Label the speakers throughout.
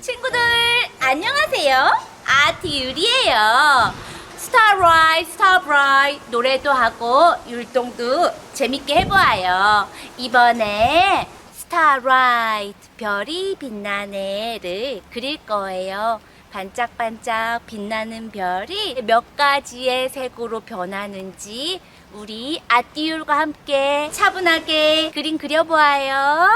Speaker 1: 친구들 안녕하세요. 아티 유리예요. 스타라이트 스타브라이트 노래도 하고 율동도 재밌게 해보아요. 이번에 스타라이트 별이 빛나네를 그릴 거예요. 반짝반짝 빛나는 별이 몇 가지의 색으로 변하는지 우리 아띠율과 함께 차분하게 그림 그려보아요.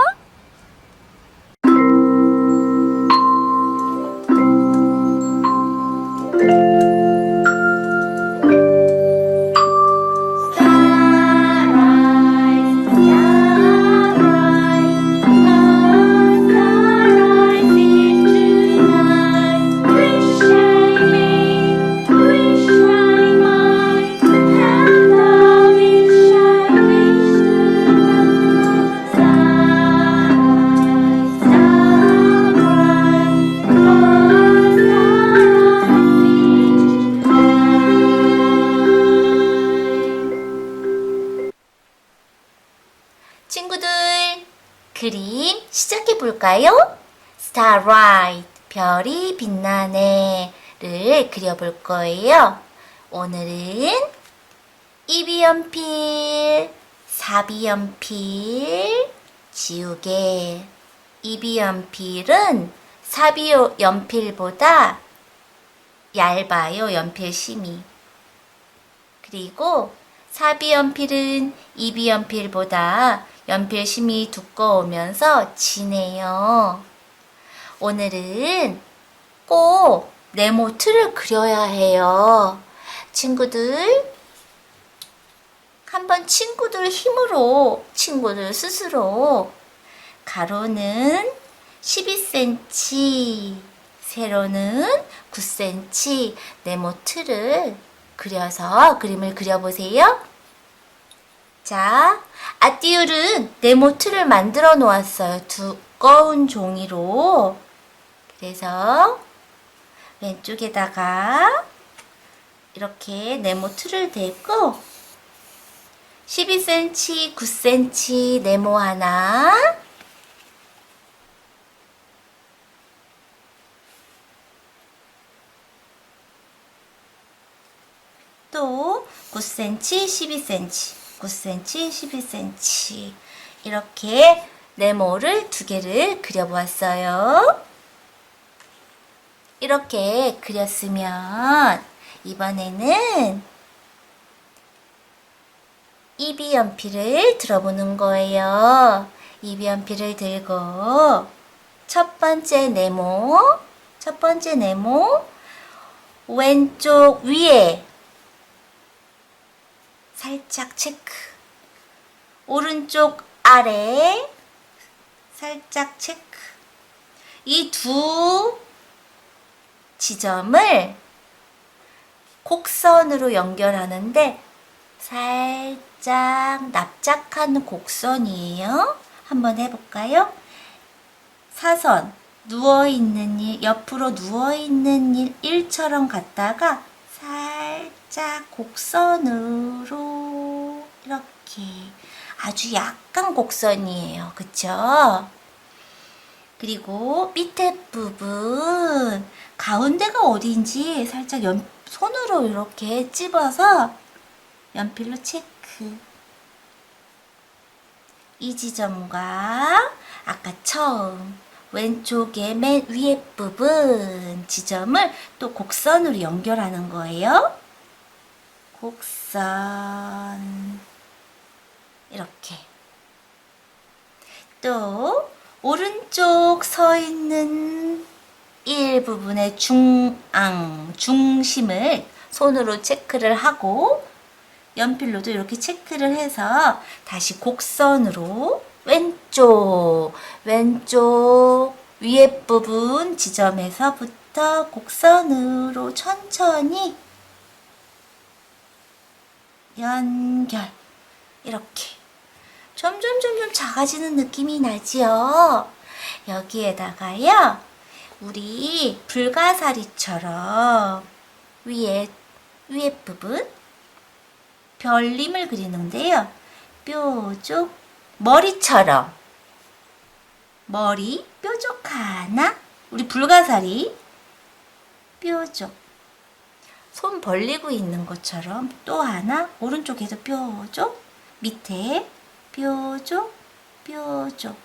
Speaker 1: 그려볼 거예요. 오늘은 이비연필, 사비연필, 지우개. 이비연필은 사비연필보다 얇아요, 연필심이. 그리고 사비연필은 이비연필보다 연필심이 두꺼우면서 진해요. 오늘은 꼭 네모트를 그려야 해요. 친구들, 한번 친구들 힘으로, 친구들 스스로 가로는 12cm, 세로는 9cm 네모트를 그려서 그림을 그려보세요. 자, 아띠율은 네모트를 만들어 놓았어요. 두꺼운 종이로. 그래서 왼쪽에다가 이렇게 네모트를 대고 12cm, 9cm 네모 하나 또 9cm, 12cm, 9cm, 12cm 이렇게 네모를 두 개를 그려보았어요. 이렇게 그렸으면 이번에는 이비 연필을 들어보는 거예요. 이비 연필을 들고 첫 번째 네모, 첫 번째 네모 왼쪽 위에 살짝 체크. 오른쪽 아래 살짝 체크. 이 두 지점을 곡선으로 연결하는데 살짝 납작한 곡선이에요. 한번 해볼까요? 사선 누워있는 일, 옆으로 누워있는 일, 일처럼 갔다가 살짝 곡선으로 이렇게 아주 약간 곡선이에요. 그쵸? 그리고 밑에 부분 가운데가 어딘지 살짝 연, 손으로 이렇게 찝어서 연필로 체크. 이 지점과 아까 처음 왼쪽에 맨 위에 부분 지점을 또 곡선으로 연결하는 거예요. 곡선 이렇게 또 오른쪽 서 있는 일부분의 중앙 중심을 손으로 체크를 하고 연필로도 이렇게 체크를 해서 다시 곡선으로 왼쪽 왼쪽 위에 부분 지점에서부터 곡선으로 천천히 연결. 이렇게. 점점 점점 작아지는 느낌이 나지요. 여기에다가요 우리 불가사리처럼 위에 위에 부분 별림을 그리는데요. 뾰족 머리처럼. 머리 뾰족 하나. 우리 불가사리 뾰족. 손 벌리고 있는 것처럼 또 하나. 오른쪽에도 뾰족. 밑에 뾰족 뾰족.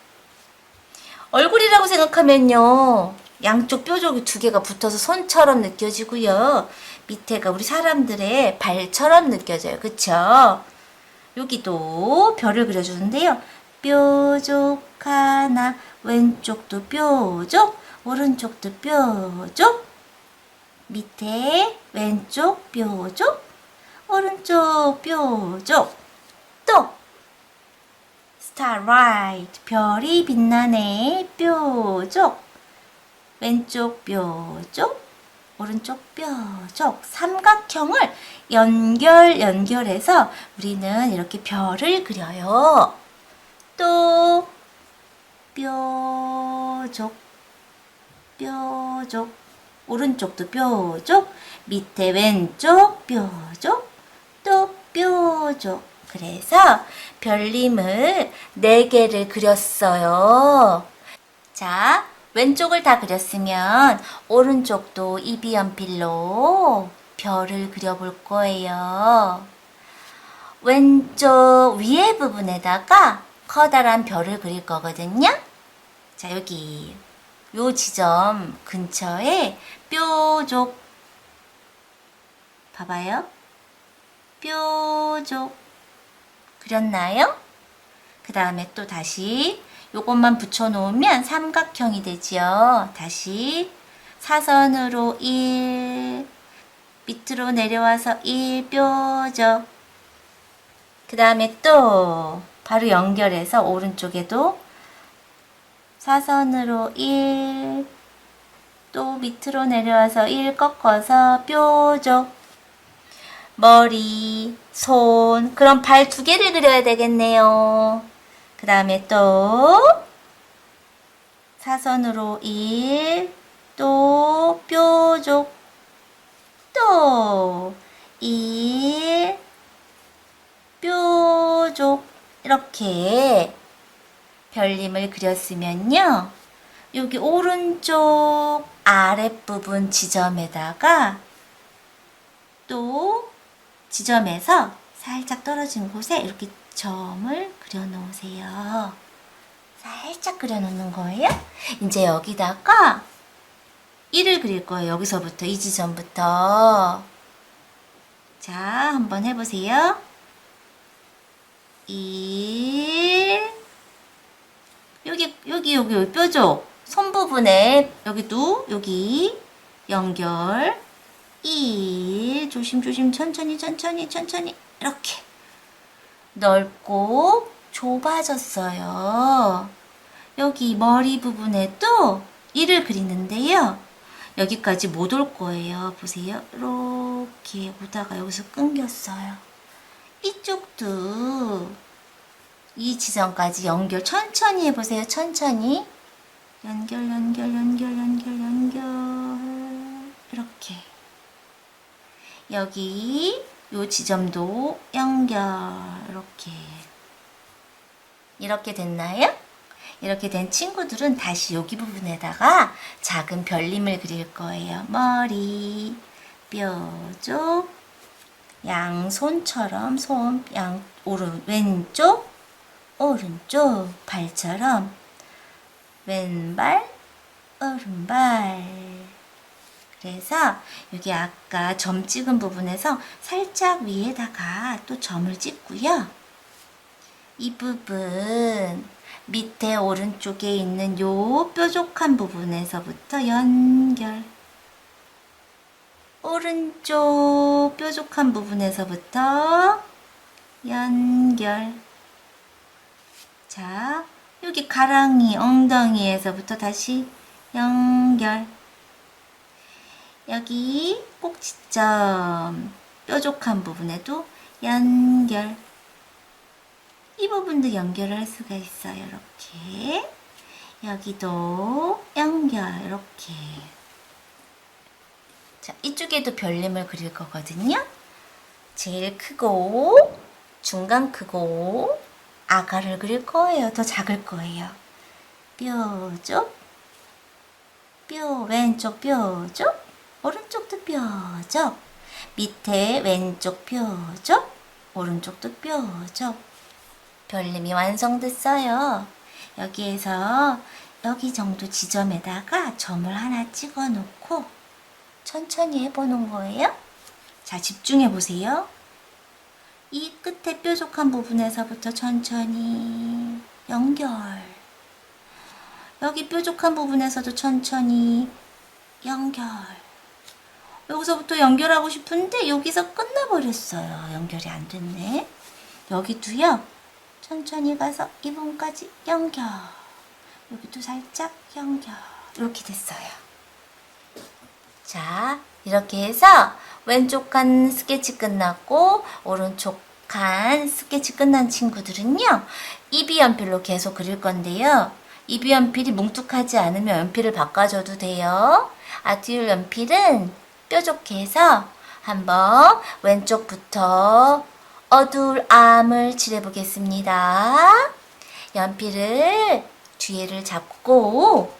Speaker 1: 얼굴이라고 생각하면요 양쪽 뾰족이 두 개가 붙어서 손처럼 느껴지고요. 밑에가 우리 사람들의 발처럼 느껴져요. 그쵸? 여기도 별을 그려주는데요. 뾰족 하나 왼쪽도 뾰족 오른쪽도 뾰족 밑에 왼쪽 뾰족 오른쪽 뾰족. 또! Starlight 별이 빛나네. 뾰족 왼쪽 뾰족 오른쪽 뾰족 삼각형을 연결 연결해서 우리는 이렇게 별을 그려요. 또 뾰족 뾰족 오른쪽도 뾰족 밑에 왼쪽 뾰족 또 뾰족 그래서 별님을 네 개를 그렸어요. 자 왼쪽을 다 그렸으면 오른쪽도 이비 연필로 별을 그려볼 거예요 왼쪽 위에 부분에다가 커다란 별을 그릴 거거든요. 자, 여기 요 지점 근처에 뾰족 봐봐요. 뾰족 그렸나요? 그 다음에 또 다시 요것만 붙여놓으면 삼각형이 되지요. 다시 사선으로 1 밑으로 내려와서 1 뾰족 그 다음에 또 바로 연결해서 오른쪽에도 사선으로 1, 또 밑으로 내려와서 1 꺾어서 뾰족, 머리, 손, 그럼 발 두 개를 그려야 되겠네요. 그 다음에 또 사선으로 1, 또 뾰족, 또 1, 뾰족 이렇게 별님을 그렸으면요. 여기 오른쪽 아랫부분 지점에다가 또 지점에서 살짝 떨어진 곳에 이렇게 점을 그려 놓으세요. 살짝 그려 놓는 거예요. 이제 여기다가 1을 그릴 거예요. 여기서부터 이 지점부터. 자, 한번 해보세요. 1 여기 여기 여기 여기 뾰족 손 부분에 여기도 여기 연결 1 조심 조심 천천히 천천히 천천히 이렇게 넓고 좁아졌어요. 여기 머리 부분에 또 1을 그리는데요. 여기까지 못 올 거예요. 보세요. 이렇게 오다가 여기서 끊겼어요. 이쪽도 이 지점까지 연결 천천히 해보세요. 천천히 연결 연결 연결 연결 연결 이렇게 여기 요 지점도 연결 이렇게 이렇게 됐나요? 이렇게 된 친구들은 다시 여기 부분에다가 작은 별림을 그릴 거예요. 머리, 뾰족, 양손처럼 손, 양, 오른, 왼쪽, 오른쪽 발처럼 왼발, 오른발. 그래서 여기 아까 점 찍은 부분에서 살짝 위에다가 또 점을 찍고요. 이 부분 밑에 오른쪽에 있는 요 뾰족한 부분에서부터 연결. 오른쪽 뾰족한 부분에서부터 연결. 자, 여기 가랑이 엉덩이에서부터 다시 연결. 여기 꼭지점 뾰족한 부분에도 연결. 이 부분도 연결을 할 수가 있어요. 이렇게. 여기도 연결. 이렇게. 자, 이쪽에도 별림을 그릴 거거든요. 제일 크고, 중간 크고, 아가를 그릴 거예요. 더 작을 거예요. 뾰족, 뾰 왼쪽 뾰족 오른쪽도 뾰족 밑에 왼쪽 뾰족 오른쪽도 뾰족 별님이 완성됐어요. 여기에서 여기 정도 지점에다가 점을 하나 찍어 놓고 천천히 해보는 거예요. 자, 집중해 보세요. 이 끝에 뾰족한 부분에서부터 천천히 연결. 여기 뾰족한 부분에서도 천천히 연결. 여기서부터 연결하고 싶은데 여기서 끝나버렸어요. 연결이 안 됐네. 여기도요. 천천히 가서 이 부분까지 연결. 여기도 살짝 연결. 이렇게 됐어요. 자, 이렇게 해서 왼쪽 칸 스케치 끝났고 오른쪽 칸 스케치 끝난 친구들은요. 이비 연필로 계속 그릴 건데요. 이비 연필이 뭉툭하지 않으면 연필을 바꿔줘도 돼요. 아티올 연필은 뾰족해서 한번 왼쪽부터 어두울 암을 칠해보겠습니다. 연필을 뒤에를 잡고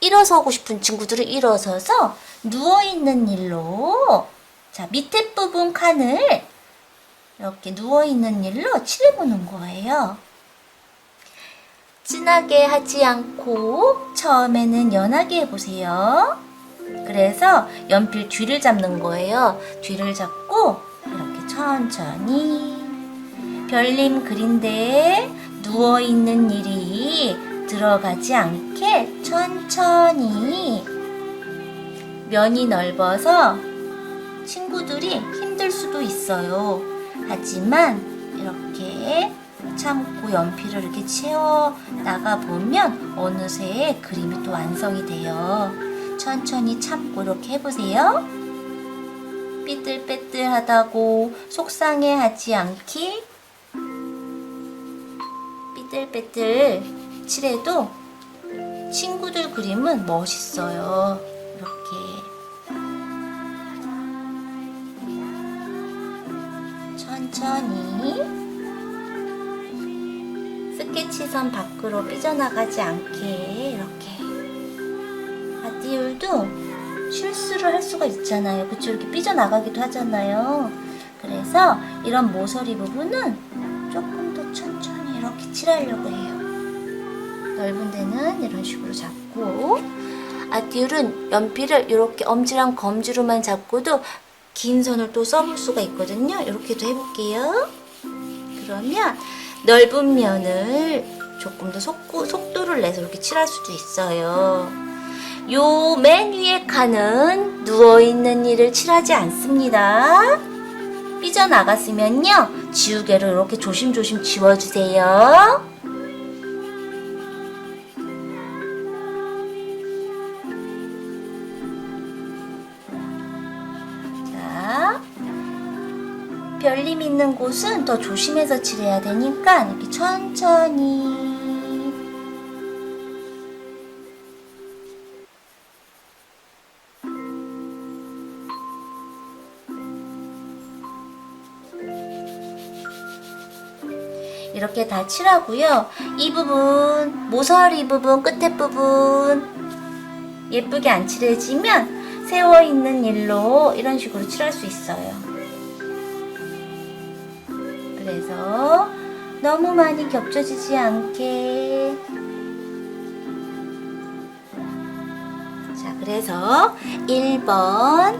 Speaker 1: 일어서고 싶은 친구들은 일어서서 누워있는 일로 자 밑에 부분 칸을 이렇게 누워있는 일로 칠해보는 거예요. 진하게 하지 않고 처음에는 연하게 해보세요. 그래서 연필 뒤를 잡는 거예요. 뒤를 잡고 이렇게 천천히 별님 그린데 누워있는 일이 들어가지 않게 천천히 면이 넓어서 친구들이 힘들 수도 있어요. 하지만 이렇게 참고 연필을 이렇게 채워 나가 보면 어느새 그림이 또 완성이 돼요. 천천히 참고 이렇게 해보세요. 삐뚤빼뚤하다고 속상해하지 않기 삐뚤빼뚤 칠해도 친구들 그림은 멋있어요. 이렇게 천천히 스케치선 밖으로 삐져나가지 않게 이렇게 아띠울도 실수를 할 수가 있잖아요. 그쵸? 이렇게 삐져나가기도 하잖아요. 그래서 이런 모서리 부분은 조금 더 천천히 이렇게 칠하려고 해요. 넓은 데는 이런 식으로 잡고 아띠울은 연필을 이렇게 엄지랑 검지로만 잡고도 긴 선을 또 써볼 수가 있거든요. 이렇게도 해볼게요. 그러면 넓은 면을 조금 더 속고, 속도를 내서 이렇게 칠할 수도 있어요. 요 맨 위에 칸은 누워있는 일을 칠하지 않습니다. 삐져나갔으면요. 지우개로 이렇게 조심조심 지워주세요. 자, 별님 있는 곳은 더 조심해서 칠해야 되니까 이렇게 천천히 이렇게 다 칠하고요. 이 부분, 모서리 부분, 끝에 부분 예쁘게 안 칠해지면 세워 있는 일로 이런 식으로 칠할 수 있어요. 그래서 너무 많이 겹쳐지지 않게 자, 그래서 1번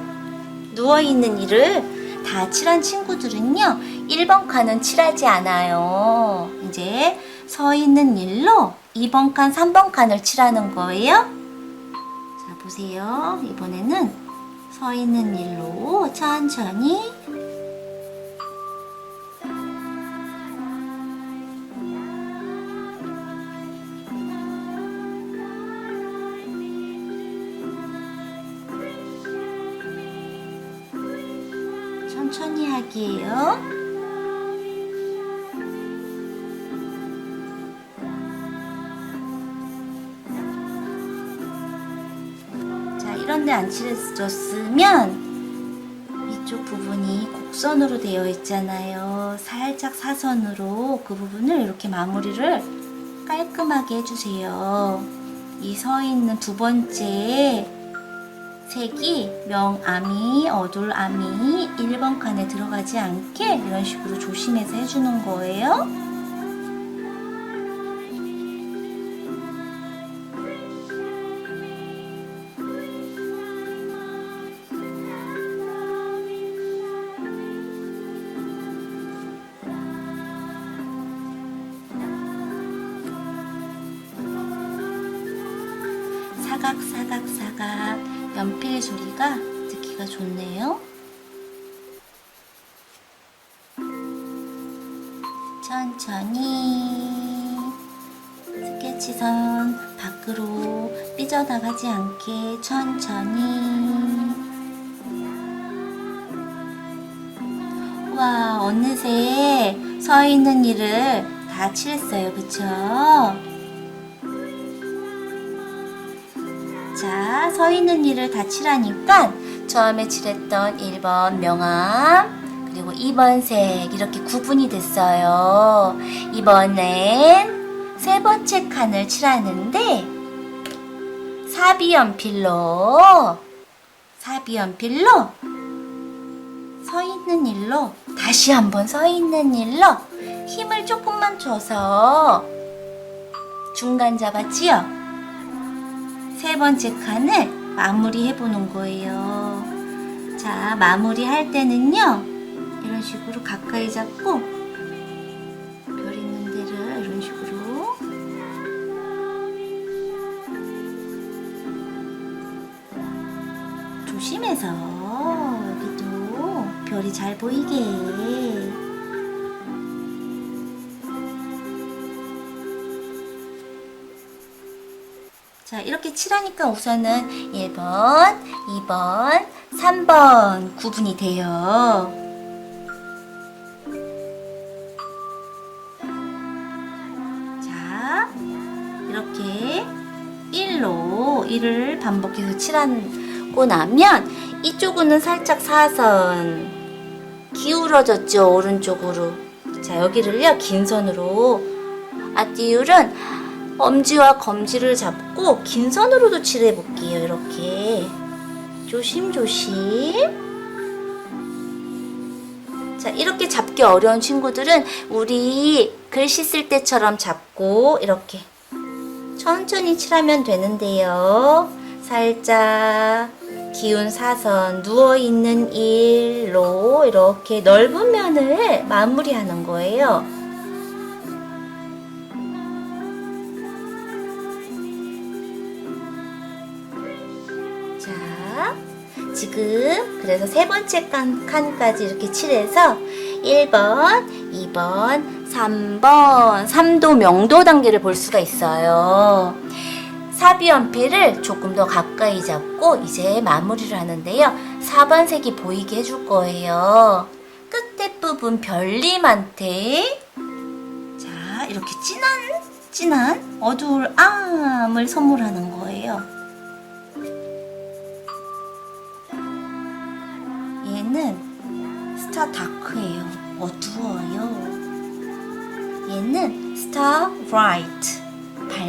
Speaker 1: 누워있는 일을 다 칠한 친구들은요, 1번 칸은 칠하지 않아요. 이제 서 있는 일로 2번 칸, 3번 칸을 칠하는 거예요. 자, 보세요. 이번에는 서 있는 일로 천천히 천천히 하기예요. 안 칠해졌으면 이쪽 부분이 곡선으로 되어 있잖아요. 살짝 사선으로 그 부분을 이렇게 마무리를 깔끔하게 해주세요. 이 서 있는 두 번째 색이 명암이, 어둘암이 1번 칸에 들어가지 않게 이런 식으로 조심해서 해주는 거예요. 스케치선 밖으로 삐져나가지 않게 천천히 와 어느새 서 있는 일을 다 칠했어요 그쵸? 자, 서 있는 일을 다 칠하니까 처음에 칠했던 1번 명암 그리고 2번 색 이렇게 구분이 됐어요. 이번엔 세 번째 칸을 칠하는데 사비 연필로 사비 연필로 서 있는 일로 다시 한번 서 있는 일로 힘을 조금만 줘서 중간 잡았지요? 세 번째 칸을 마무리해 보는 거예요. 자, 마무리 할 때는요. 이런 식으로 가까이 잡고 조심해서 여기도 별이 잘 보이게 자, 이렇게 칠하니까 우선은 1번, 2번, 3번 구분이 돼요. 자, 이렇게 1로 1을 반복해서 칠 하고 나면 이쪽은 살짝 사선 기울어졌죠, 오른쪽으로. 자, 여기를요, 긴 선으로. 앞뒤율은 엄지와 검지를 잡고 긴 선으로도 칠해 볼게요. 이렇게 조심조심. 자, 이렇게 잡기 어려운 친구들은 우리 글씨 쓸 때처럼 잡고 이렇게 천천히 칠하면 되는데요. 살짝 기운 사선 누워 있는 일로 이렇게 넓은 면을 마무리하는 거예요. 자, 지금 그래서 세 번째 칸, 칸까지 이렇게 칠해서 1번, 2번, 3번, 3도 명도 단계를 볼 수가 있어요. 사비 연필을 조금 더 가까이 잡고 이제 마무리를 하는데요. 4번 색이 보이게 해줄 거예요. 끝에 부분 별님한테 자, 이렇게 진한, 진한 어두울 암을 선물하는 거예요. 얘는 스타 다크예요. 어두워요. 얘는 스타 브라이트.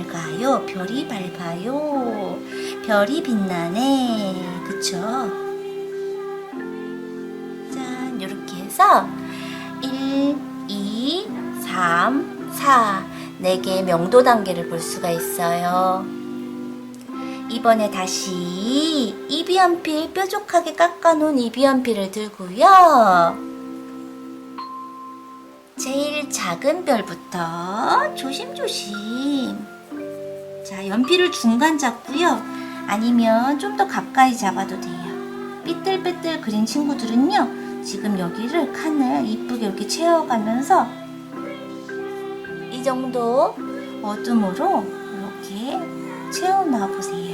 Speaker 1: 밝아요. 별이 밝아요. 별이 빛나네. 그쵸? 짠, 이렇게 해서 1, 2, 3, 4. 4개의 명도 단계를 볼 수가 있어요. 이번에 다시 이비연필 뾰족하게 깎아놓은 이비연필을 들고요. 제일 작은 별부터 조심조심. 자, 연필을 중간 잡고요. 아니면 좀 더 가까이 잡아도 돼요. 삐뚤빼뚤 그린 친구들은요. 지금 여기를 칸을 이쁘게 이렇게 채워가면서 이 정도 어둠으로 이렇게 채워놔 보세요.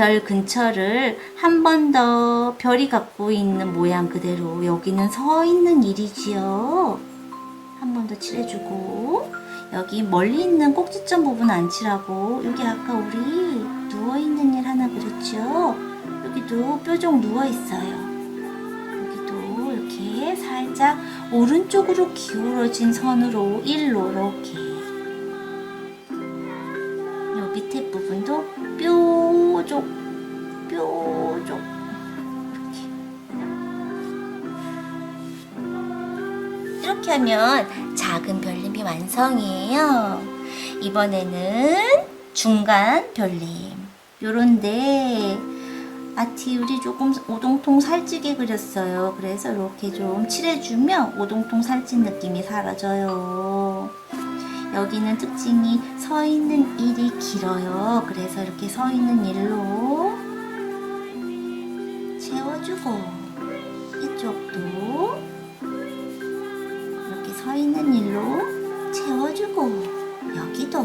Speaker 1: 별 근처를 한 번 더 별이 갖고 있는 모양 그대로 여기는 서 있는 일이지요. 한 번 더 칠해주고 여기 멀리 있는 꼭지점 부분 안 칠하고 여기 아까 우리 누워있는 일 하나 그렸죠? 여기도 뾰족 누워있어요. 여기도 이렇게 살짝 오른쪽으로 기울어진 선으로 일로 이렇게 요 밑에 부분도 뾰 족 뾰족 이렇게 이렇게 하면 작은 별님이 완성이에요. 이번에는 중간 별님. 요런데 아티울이 조금 오동통 살찌게 그렸어요. 그래서 이렇게 좀 칠해주면 오동통 살찐 느낌이 사라져요. 여기는 특징이 서 있는 일이 길어요. 그래서 이렇게 서 있는 일로 채워주고 이쪽도 이렇게 서 있는 일로 채워주고 여기도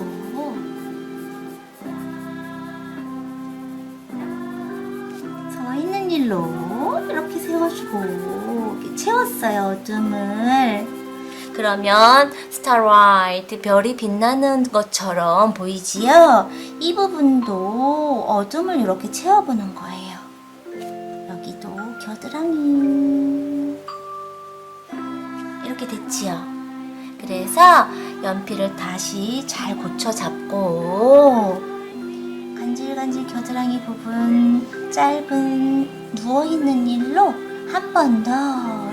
Speaker 1: 서 있는 일로 이렇게 세워주고 이렇게 채웠어요 어둠을 그러면 스타라이트 별이 빛나는 것처럼 보이지요? 이 부분도 어둠을 이렇게 채워보는 거예요 여기도 겨드랑이 이렇게 됐지요? 그래서 연필을 다시 잘 고쳐 잡고 간질간질 겨드랑이 부분 짧은 누워있는 일로 한 번 더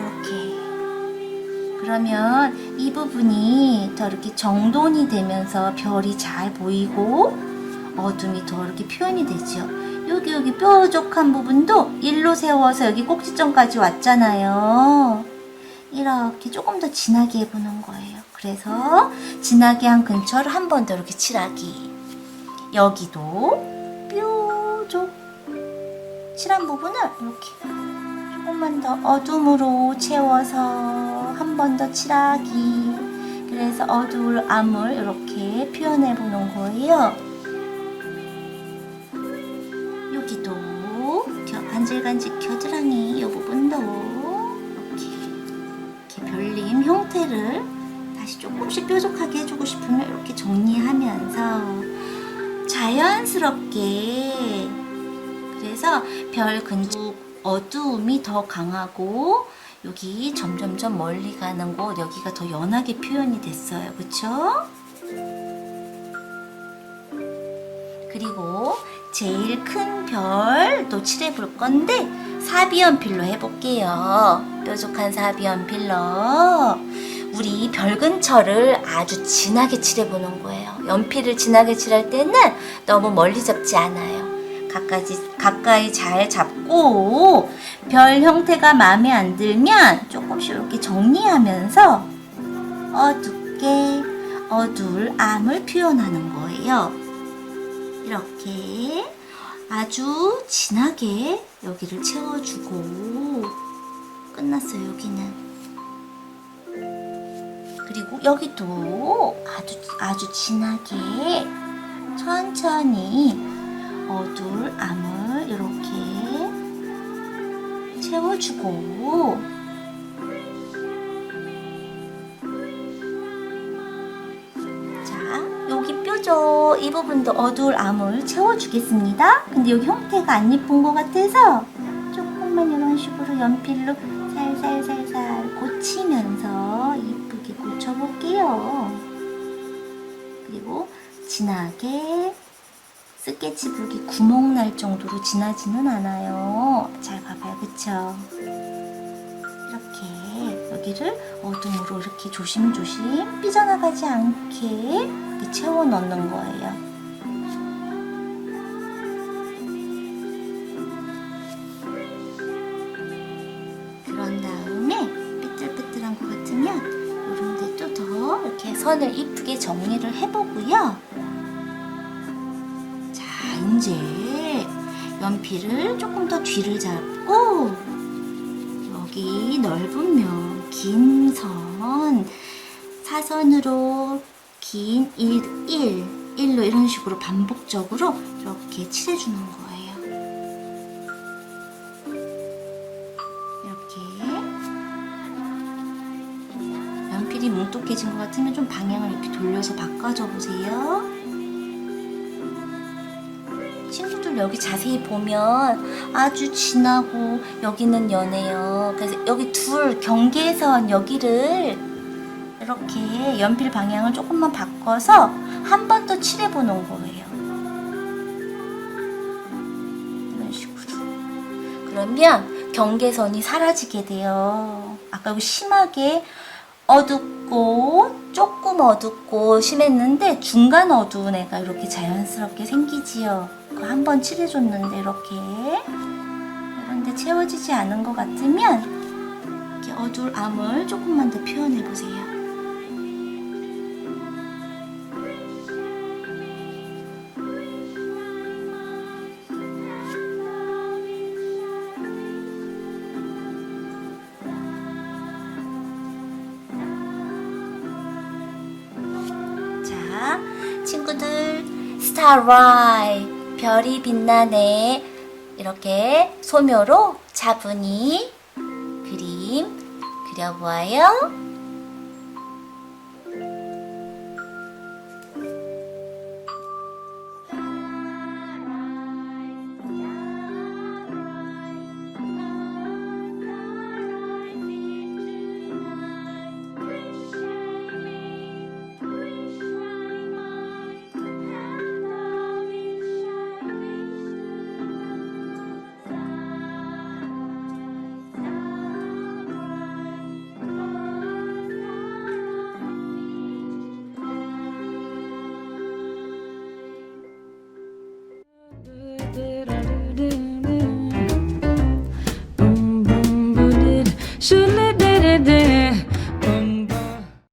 Speaker 1: 그러면 이 부분이 더 이렇게 정돈이 되면서 별이 잘 보이고 어둠이 더 이렇게 표현이 되죠 여기 여기 뾰족한 부분도 일로 세워서 여기 꼭지점까지 왔잖아요 이렇게 조금 더 진하게 해보는 거예요. 그래서 진하게 한 근처를 한 번 더 이렇게 칠하기. 여기도 뾰족 칠한 부분을 이렇게 조금만 더 어둠으로 채워서 한 번 더 칠하기. 그래서 어두울 암을 이렇게 표현해 보는 거예요. 여기도 겨- 간질간질 겨드랑이 이 부분도 이렇게 이렇게 별님 형태를 다시 조금씩 뾰족하게 해주고 싶으면 이렇게 정리하면서 자연스럽게 그래서 별 근처 어두움이 더 강하고 여기 점점점 멀리 가는 곳 여기가 더 연하게 표현이 됐어요 그쵸? 그리고 제일 큰 별도 칠해 볼 건데 사비연필로 해볼게요. 뾰족한 사비연필로 우리 별 근처를 아주 진하게 칠해 보는 거예요. 연필을 진하게 칠할 때는 너무 멀리 잡지 않아요. 가까이, 가까이 잘 잡고 별 형태가 마음에 안 들면 조금씩 이렇게 정리하면서 어둡게 어두울 암을 표현하는 거예요. 이렇게 아주 진하게 여기를 채워주고 끝났어요 여기는 그리고 여기도 아주 아주 진하게 천천히 어두울 암을 이렇게 채워주고 자, 여기 뾰족 이 부분도 어두울 암을 채워주겠습니다. 근데 여기 형태가 안 예쁜 것 같아서 조금만 이런 식으로 연필로 살살살살 고치면서 이쁘게 고쳐볼게요. 그리고 진하게 스케치북이 구멍 날 정도로 진하지는 않아요. 잘 봐봐요, 그쵸? 이렇게 여기를 어둠으로 이렇게 조심조심 삐져나가지 않게 채워 넣는 거예요. 그런 다음에 삐뚤삐뚤한 것 같으면 이런 데도 더 이렇게 선을 이쁘게 정리를 해보고요. 자, 이제 연필을 조금 더 뒤를 잡고 여기 넓으면 긴 선, 사선으로 긴 1, 1, 1로 이런 식으로 반복적으로 이렇게 칠해주는 거예요. 이렇게 연필이 뭉툭해진 것 같으면 좀 방향을 이렇게 돌려서 바꿔줘 보세요. 친구들 여기 자세히 보면 아주 진하고 여기는 연해요. 그래서 여기 둘 경계선 여기를 이렇게 연필 방향을 조금만 바꿔서 한 번 더 칠해 보는 거예요. 이런 식으로. 그러면 경계선이 사라지게 돼요. 아까 심하게 어둡고 조금 어둡고 심했는데 중간 어두운 애가 이렇게 자연스럽게 생기지요. 그거 한번 칠해줬는데 이렇게 그런데 채워지지 않은 것 같으면 이렇게 어두울 암을 조금만 더 표현해 보세요. 스타라이, 별이 빛나네. 이렇게 소묘로 차분히 그림 그려보아요.